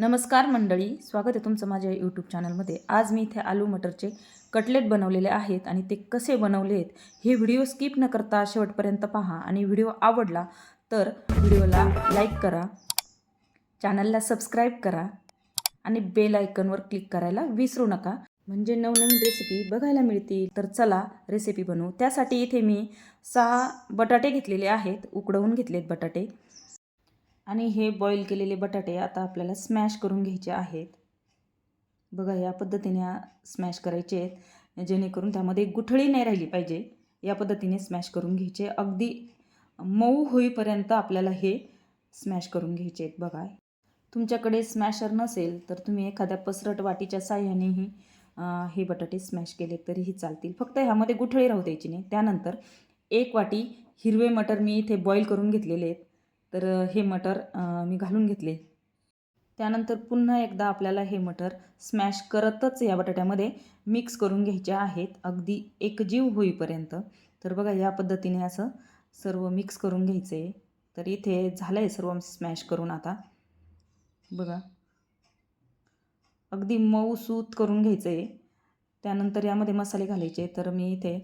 नमस्कार मंडळी स्वागत आहे तुमचं माझ्या यूट्यूब चॅनलमध्ये आज मी इथे आलू मटरचे कटलेट बनवलेले आहेत आणि ते कसे बनवले आहेत हे व्हिडिओ स्किप न करता शेवटपर्यंत पहा आणि व्हिडिओ आवडला तर व्हिडिओला लाईक करा चॅनलला सबस्क्राईब करा आणि बेल आयकनवर क्लिक करायला विसरू नका. म्हणजे नवनवीन रेसिपी बघायला मिळतील तर चला रेसिपी बनवू. त्यासाठी इथे मी सहा बटाटे घेतलेले आहेत उकडवून घेतलेत बटाटे. आणि हे बॉईल केलेले बटाटे आता आपल्याला स्मॅश करून घ्यायचे आहेत. बघा या पद्धतीने स्मॅश करायचे आहेत. जेणेकरून त्यामध्ये गुठळी नाही राहिली पाहिजे. या पद्धतीने स्मॅश करून घ्यायचे. अगदी मऊ होईपर्यंत आपल्याला हे स्मॅश करून घ्यायचे आहेत. बघा तुमच्याकडे स्मॅशर नसेल तर तुम्ही एखाद्या पसरट वाटीच्या साह्यानेही हे बटाटे स्मॅश केले तरीही चालतील. फक्त ह्यामध्ये गुठळी राहू द्यायची नाही. त्यानंतर एक वाटी हिरवे मटर मी इथे बॉईल करून घेतलेले आहेत. तर हे मटर मी घालून घेतले. त्यानंतर पुन्हा एकदा आपल्याला हे मटर स्मॅश करतच या बटाट्यामध्ये मिक्स करून घ्यायचे आहेत. अगदी एकजीव होईपर्यंत. तर बघा या पद्धतीने असं सर्व मिक्स करून घ्यायचं. आहे तर इथे झालं आहे सर्व स्मॅश करून आता. बघा. अगदी मऊ सूत करून घ्यायचं. आहे त्यानंतर यामध्ये मसाले घालायचे. तर मी इथे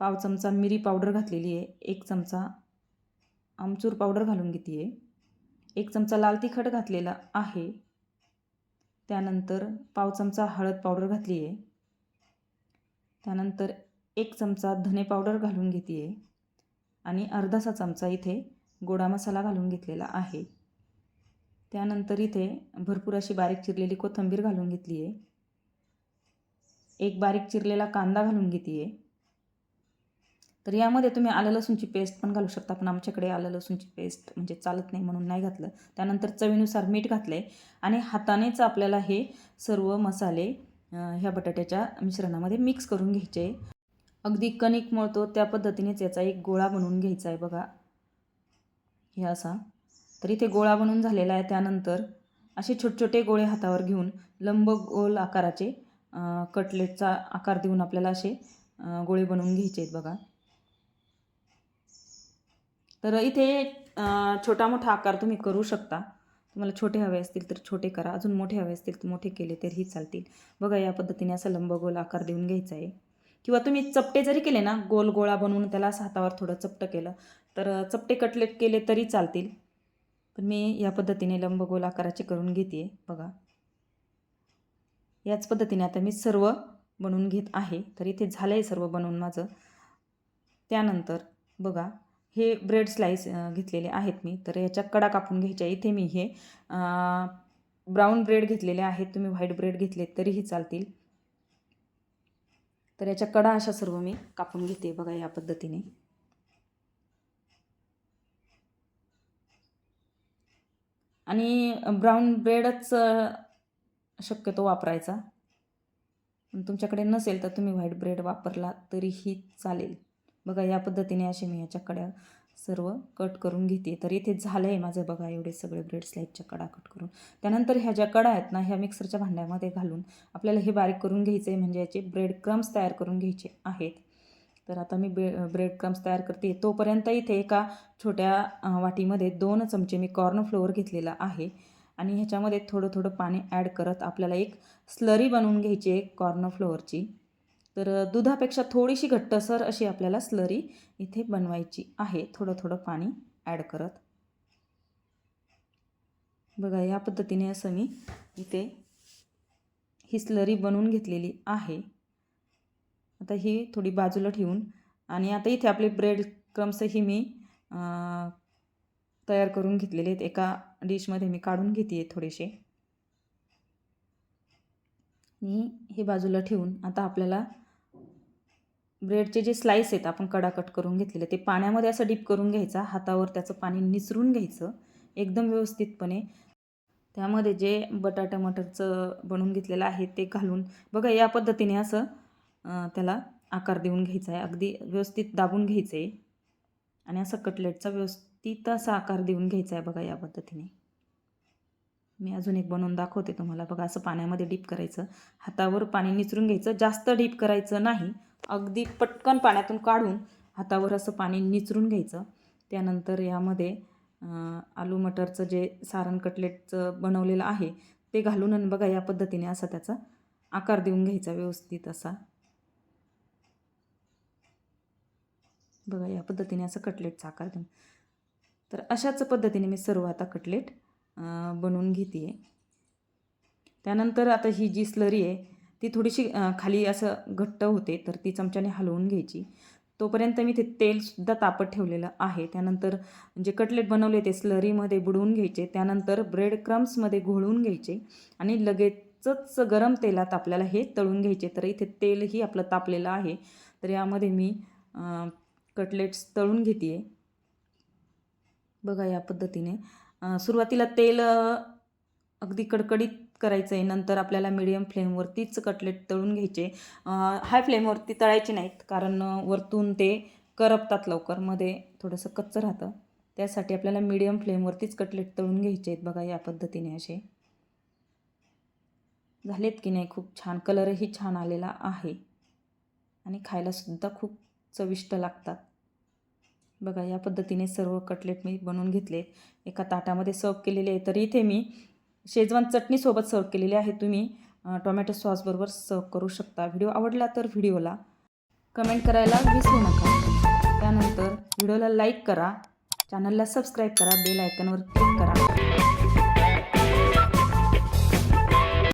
पाव चमचा मिरी पावडर घातलेली आहे. एक चमचा आमचूर पावडर घालून घेते आहे एक चमचा लाल तिखट घातलेला आहे. त्यानंतर पाव चमचा हळद पावडर घातली आहे त्यानंतर एक चमचा धने पावडर घालून घेते आहे आणि अर्धासा चमचा इथे गोडा मसाला घालून घेतलेला आहे. त्यानंतर इथे भरपूर अशी बारीक चिरलेली कोथिंबीर घालून घेतली आहे एक बारीक चिरलेला कांदा घालून घेते आहे तर यामध्ये तुम्ही आलं लसूणची पेस्ट पण घालू शकता पण आमच्याकडे आलं लसूणची पेस्ट म्हणजे चालत नाही म्हणून नाही घातलं. त्यानंतर चवीनुसार मीठ घातलं आहे आणि हातानेच आपल्याला हे सर्व मसाले ह्या बटाट्याच्या मिश्रणामध्ये मिक्स करून घ्यायचे. अगदी कणिक मळतो त्या पद्धतीनेच याचा एक गोळा बनवून घ्यायचा आहे बघा. हे असा. तर इथे गोळा बनवून झालेला आहे. त्यानंतर असे छोटे छोटे गोळे हातावर घेऊन लंब गोल आकाराचे कटलेटचा आकार देऊन आपल्याला असे गोळे बनवून घ्यायचे आहेत बघा. तर इथे छोटा मोठा आकार तुम्ही करू शकता. तुम्हाला छोटे हवे असतील तर छोटे करा. अजून मोठे हवे असतील तर मोठे केले तरीही चालतील. बघा या पद्धतीने असा लंबगोल आकार देऊन घ्यायचा आहे. किंवा तुम्ही चपटे जरी केले ना गोल गोळा बनवून त्याला असं हातावर थोडं चपटं केलं तर चपटे कटलेट केले तरी चालतील. पण मी या पद्धतीने लंबगोल आकाराचे करून घेते बघा. याच पद्धतीने आता मी सर्व बनवून घेत आहे. तर इथे झालं आहे सर्व बनवून माझं. त्यानंतर बघा. हे ब्रेड स्लाईस घेतलेले आहेत मी. तर याच्या कडा कापून घ्यायच्या इथे मी हे ब्राऊन ब्रेड घेतलेले आहेत. तुम्ही व्हाईट ब्रेड घेतले तरीही चालतील. तर याच्या कडा अशा सर्व मी कापून घेते बघा या पद्धतीने. आणि ब्राऊन ब्रेडच शक्यतो वापरायचा. तुमच्याकडे नसेल तर तुम्ही व्हाईट ब्रेड वापरला तरीही चालेल. बघा या पद्धतीने असे मी याच्याकडे सर्व कट करून घेते. तर इथे झालं आहे माझं बघा एवढे सगळे ब्रेड स्लाईडच्या कडा कट करून. त्यानंतर ह्या ज्या कडा आहेत ना ह्या मिक्सरच्या भांड्यामध्ये घालून आपल्याला हे बारीक करून घ्यायचं आहे म्हणजे याचे ब्रेड क्रम्स तयार करून घ्यायचे आहेत. तर आता मी ब्रे ब्रेड क्रम्स तयार करते. तोपर्यंत इथे एका छोट्या वाटीमध्ये दोन चमचे मी कॉर्न फ्लोअर घेतलेला आहे. आणि ह्याच्यामध्ये थोडं थोडं पाणी ॲड करत आपल्याला एक स्लरी बनवून घ्यायची आहे कॉर्न फ्लोअरची तर दुधापेक्षा थोडीशी घट्टसर अशी आपल्याला स्लरी इथे बनवायची आहे. थोडं थोडं पाणी ॲड करत. बघा या पद्धतीने असं मी इथे ही स्लरी बनवून घेतलेली आहे. आता ही थोडी बाजूला ठेवून आणि आता इथे आपले ब्रेड क्रम्सही मी तयार करून घेतलेले आहेत. एका डिशमध्ये मी काढून घेते आहे थोडेसे. आणि हे बाजूला ठेवून आता आपल्याला ब्रेडचे जे स्लाईस आहेत आपण कडाकट करून घेतलेले ते पाण्यामध्ये असं डीप करून घ्यायचा हातावर त्याचं पाणी निसरून घ्यायचं एकदम व्यवस्थितपणे. त्यामध्ये जे बटाटा मटरचं बनवून घेतलेलं आहे ते घालून बघा या पद्धतीने असं त्याला आकार देऊन घ्यायचा आहे. अगदी व्यवस्थित दाबून घ्यायचं आहे आणि असं कटलेटचा व्यवस्थित असा आकार देऊन घ्यायचा आहे बघा या पद्धतीने. मी अजून एक बनवून दाखवते तुम्हाला. बघा असं पाण्यामध्ये डीप करायचं. हातावर पाणी निचरून घ्यायचं. जास्त डीप करायचं नाही. अगदी पटकन पाण्यातून काढून हातावर असं पाणी निचरून घ्यायचं. त्यानंतर यामध्ये आलू मटरचं जे सारण कटलेटचं बनवलेलं आहे ते घालून आणि बघा या पद्धतीने असा त्याचा आकार देऊन घ्यायचा व्यवस्थित असा. बघा या पद्धतीने असं कटलेटचा आकार देऊन. तर अशाच पद्धतीने मी सर्व आता कटलेट बनवून घेते आहे त्यानंतर आता ही जी स्लरी आहे ती थोडीशी खाली असं घट्ट होते तर ती चमच्याने हलवून घ्यायची. तोपर्यंत मी ते तेलसुद्धा तापत ठेवलेलं आहे. त्यानंतर जे कटलेट बनवले ते स्लरीमध्ये बुडवून घ्यायचे. त्यानंतर ब्रेड क्रम्समध्ये घोळून घ्यायचे आणि लगेचच गरम तेलात आपल्याला हे तळून घ्यायचे. तर इथे तेलही आपलं तापलेलं आहे. तर यामध्ये मी कटलेट्स तळून घेते आहे बघा या पद्धतीने. सुरुवातीला तेल अगदी कडकडीत करायचं आहे नंतर आपल्याला मिडियम फ्लेमवरतीच कटलेट तळून घ्यायचे. हाय फ्लेमवरती तळायचे नाहीत. कारण वरतून ते करपतात लवकर. मध्ये थोडंसं कच्चं राहतं. त्यासाठी आपल्याला मिडियम फ्लेमवरतीच कटलेट तळून घ्यायचे आहेत बघा या पद्धतीने असे. झालेत की नाही? खूप छान. कलरही छान आलेला आहे. आणि खायलासुद्धा खूप चविष्ट लागतात. बघा या पद्धतीने सर्व कटलेट मी बनवून घेतले. एका ताटामध्ये सर्व केलेले आहे. तर इथे मी शेजवान चटणीसोबत सर्व केलेले आहे. तुम्ही टोमॅटो सॉसबरोबर सर्व करू शकता. व्हिडिओ आवडला तर व्हिडिओला कमेंट करायला विसरू नका. त्यानंतर व्हिडिओला लाईक करा. चॅनलला सबस्क्राईब करा. बेल आयकनवर क्लिक करा.